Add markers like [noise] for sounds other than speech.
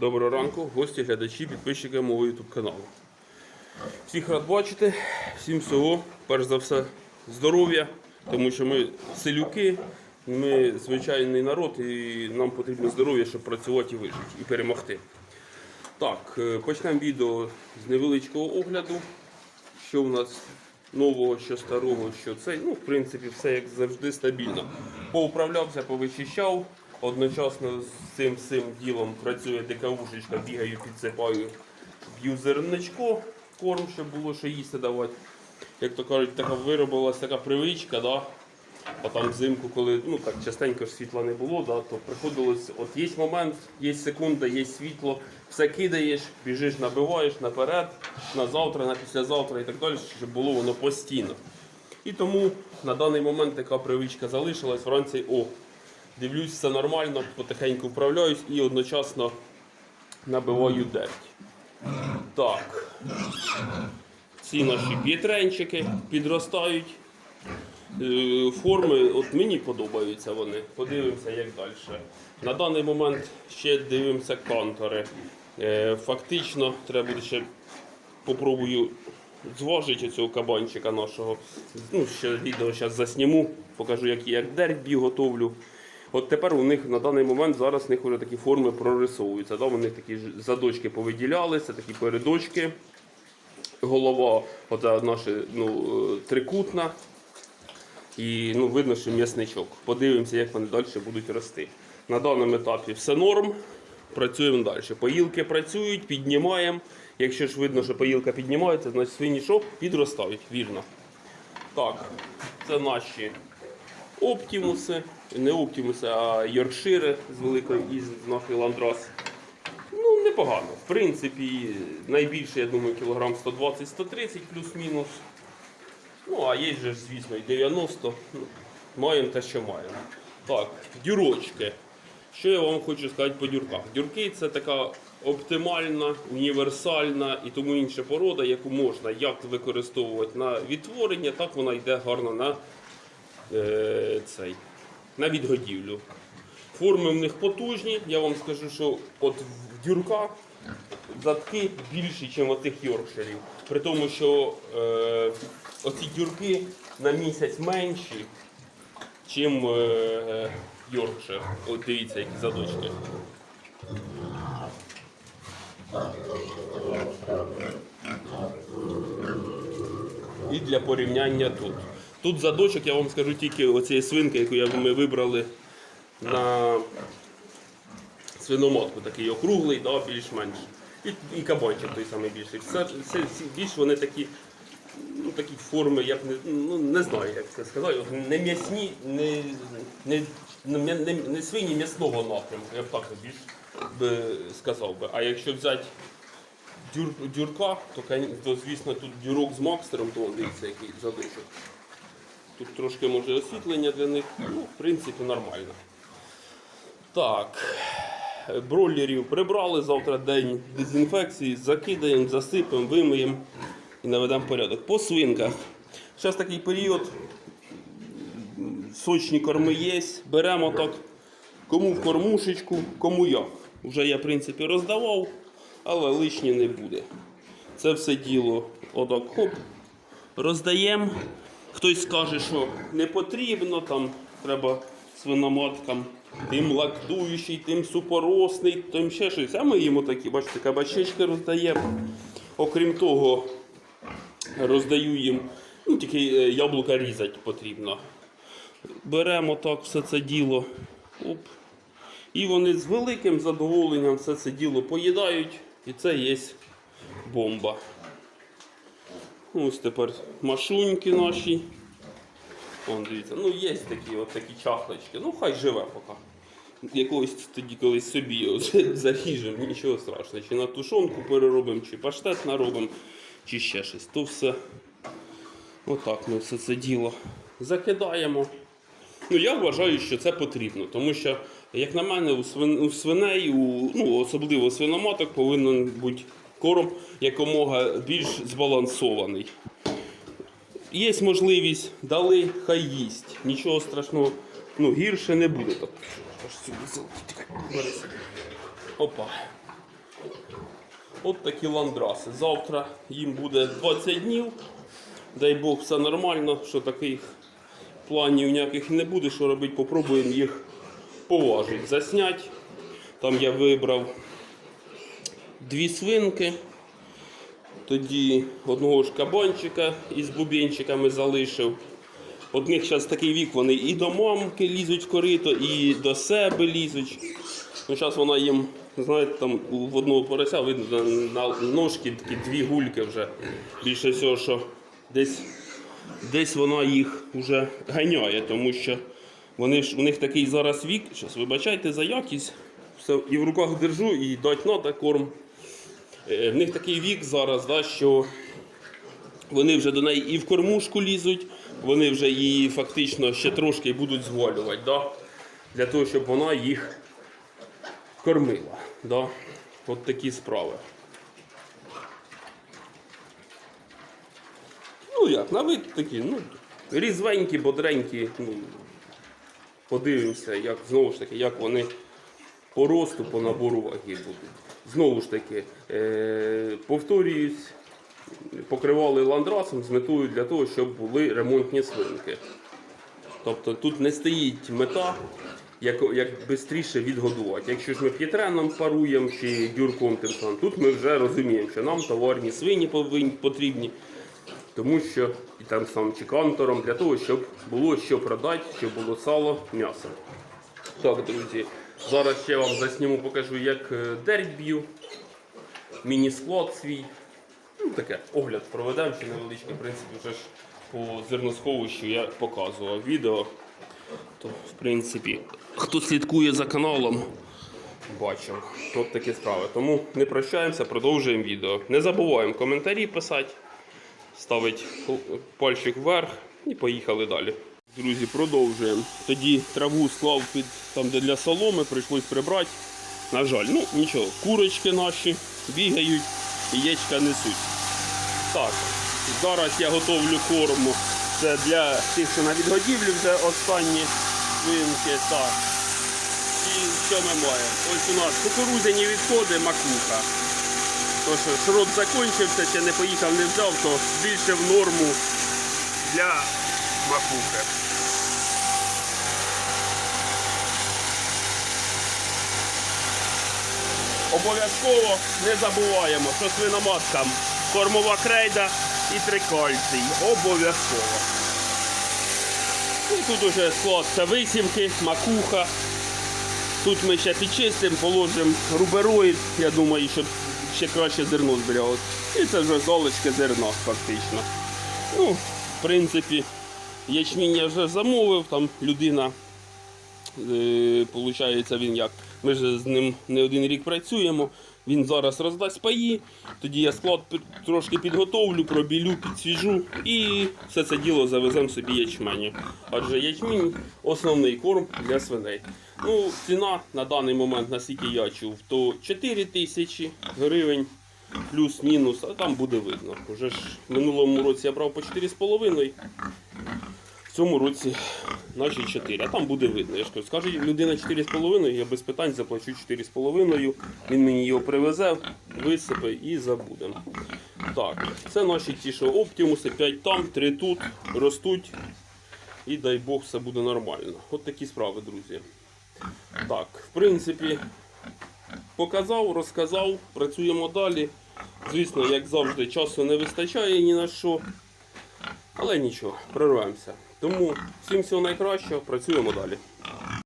Доброго ранку, гості, глядачі, підписчики мого YouTube каналу. Всіх рад бачити, всім всього, перш за все, здоров'я, тому що ми селюки, ми звичайний народ і нам потрібно здоров'я, щоб працювати і вижити, і перемогти. Так, е, почнемо відео з невеличкого огляду. Що у нас нового, що старого, що цей. Ну, в принципі, все як завжди стабільно. Поуправлявся, повичищав. Одночасно з цим всім ділом працює ДКУшечка, бігаю, підсипаю, б'ю зерничко, корм, щоб було що їсти давати. Як то кажуть, така виробилася така привичка, да? а там взимку, коли ну так частенько ж світла не було, да, то приходилось, от є момент, є секунда, є світло, все кидаєш, біжиш, набиваєш наперед, на завтра, на післязавтра і так далі, щоб було воно постійно. І тому на даний момент така привичка залишилась вранці. О, дивлюсь, все нормально, потихеньку вправляюсь і одночасно набиваю дерть. Так. Ці наші п'єтренчики підростають. Е, Форми, от мені подобаються вони. Подивимося, як далі. На даний момент ще дивимося кантори. Е, Фактично, треба буде ще попробую зважити цього кабанчика нашого. Ну, ще відео зараз засніму, покажу, як я дербі готовлю. От тепер у них на даний момент зараз у них вже такі форми прорисовуються. Да? Вони такі задочки повиділялися, такі передочки. Голова, оця наша ну, е, трикутна. І ну, видно, що м'ясничок. Подивимося, як вони далі будуть рости. На даному етапі все норм. Працюємо далі. Поїлки працюють, піднімаємо. Якщо ж видно, що поїлка піднімається, значить свині що? Підростають, вірно. Так, це наші оптімуси. Не оптімуси, а йоркшири з великої із нашої ландрас. Ну, непогано. В принципі, найбільше, я думаю, кілограм 120-130 плюс-мінус. Ну, а є ж, звісно, і 90. Ну, маємо те, що маємо. Так, дюрочки. Що я вам хочу сказати по дюрках? Дюрки це така оптимальна, універсальна і тому інша порода, яку можна як використовувати на відтворення, так вона йде гарно на, цей, на відгодівлю. Форми в них потужні. Я вам скажу, що от в дюрках задки більші, ніж отих йоркширів. При тому, що е, оці дюрки на місяць менші, ніж е, йоркшир. От дивіться, які задочки. І для порівняння тут. Тут задочок, я вам скажу тільки оцієї свинки, яку ми вибрали на свиноматку, такий округлий, да, більш-менш. І, і кабанчик той самий більший. Все, все, більш вони такі, ну, такі форми, я б не, ну, не знаю, як це сказати. Не м'ясні, не, не, не, не, не свині м'ясного напрямку, я б так більш би сказав би. А якщо взяти дюр, дюрка, то, то звісно тут дюрок з макстером, то дивіться, який задочок. Тут трошки може освітлення для них, ну, в принципі, нормально. Так, бройлерів прибрали, завтра день дезінфекції, закидаємо, засипемо, вимиємо і наведемо порядок. По свинках. Зараз такий період, сочні корми є, беремо так, кому в кормушечку, кому як. Вже я, в принципі, роздавав, але лишнє не буде. Це все діло отак хоп, роздаємо. Хтось скаже, що не потрібно, там треба свиноматкам, тим лактуючий, тим супоросний, тим ще щось. А ми їм такі, бачите, кабачечки роздаємо. Окрім того, роздаю їм, ну тільки е, яблука різати потрібно. Беремо так все це діло. Оп. І вони з великим задоволенням все це діло поїдають. І це є бомба. Ось тепер машуньки наші. Вон, дивіться, ну є такі от такі чахлочки. Ну хай живе поки. Якогось тоді колись собі [laughs] заріжемо, нічого страшного. Чи на тушонку переробимо, чи паштет наробимо, чи ще щось. То все. Отак ми все це діло закидаємо. Ну, я вважаю, що це потрібно, тому що, як на мене, у, свиней, у, ну, особливо свиноматок, повинен бути корм якомога більш збалансований. Є можливість, дали, хай їсть. Нічого страшного, ну, гірше не буде. Бери. Опа. От такі ландраси. Завтра їм буде 20 днів. Дай Бог, все нормально, що таких планів ніяких не буде. Що робити, попробуємо їх поважити, засняти. Там я вибрав дві свинки. Тоді одного ж кабанчика із бубенчиками залишив. Одних зараз такий вік, вони і до мамки лізуть корито, і до себе лізуть. Ну, зараз вона їм, знаєте, там в одного порося видно на ножки такі дві гульки вже. Більше всього, що десь, десь вона їх вже ганяє, тому що вони ж, у них такий зараз вік. Зараз вибачайте за якість. Все, і в руках держу, і дать надо корм. Е, В них такий вік зараз, да, що вони вже до неї і в кормушку лізуть, вони вже її фактично ще трошки будуть звалювати, да? для того, щоб вона їх кормила. Да? От такі справи. Ну як, на вид такі, ну, різвенькі, бодренькі. Ну, подивимося, як знову ж таки, як вони по росту, по набору ваги будуть. Знову ж таки, е- повторююсь, покривали ландрасом з метою для того, щоб були ремонтні свинки. Тобто тут не стоїть мета, як, як швидше відгодувати. Якщо ж ми п'єтреном паруємо чи дюрком тим самим, тут ми вже розуміємо, що нам товарні свині потрібні, тому що і там сам чи кантором, для того, щоб було що продати, щоб було сало, м'ясо. Так, друзі, зараз ще вам засніму, покажу, як е, б'ю, міні-склад свій. Ну, таке, огляд проведемо ще невеличкий, в принципі, вже ж по зерносховищу я показував відео. То, в принципі, хто слідкує за каналом, бачив. От такі справи. Тому не прощаємося, продовжуємо відео. Не забуваємо коментарі писати, ставити пальчик вверх і поїхали далі. Друзі, продовжуємо. Тоді траву склав під там, де для соломи, прийшлось прибрати. На жаль, ну нічого, курочки наші бігають, яєчка несуть. Так, зараз я готовлю корму. Це для тих, що на відгодівлі вже останні свинки. Так. І що ми маємо? Ось у нас кукурудзяні відходи, макуха. То що шрот закінчився, ще не поїхав, не взяв, то більше в норму для макухи. Обов'язково не забуваємо, що свиноматкам кормова крейда і трикальцій. Обов'язково. І тут уже склад це висівки, макуха. Тут ми ще підчистимо, положимо рубероїд, я думаю, щоб ще краще зерно зберігалось. І це вже залишки зерна фактично. Ну, в принципі, ячмінь я вже замовив, там людина Е, він як. Ми ж з ним не один рік працюємо. Він зараз роздасть паї, тоді я склад трошки підготовлю, пробілю, підсвіжу і все це діло завеземо собі ячменю. Адже ячмінь основний корм для свиней. Ну, ціна на даний момент, наскільки я чув, то 4 тисячі гривень плюс-мінус, а там буде видно. Уже ж в минулому році я брав по 4,5. Цьому році наші 4, а там буде видно. Я ж кажу, скаже людина 4,5, я без питань заплачу 4,5. Він мені його привезе, висипе і забудемо. Так, це наші ті, що оптимуси, 5 там, 3 тут, ростуть. І дай Бог, все буде нормально. От такі справи, друзі. Так, в принципі, показав, розказав, працюємо далі. Звісно, як завжди, часу не вистачає ні на що. Але нічого, прорвемося. Тому всім всього найкращого, працюємо далі.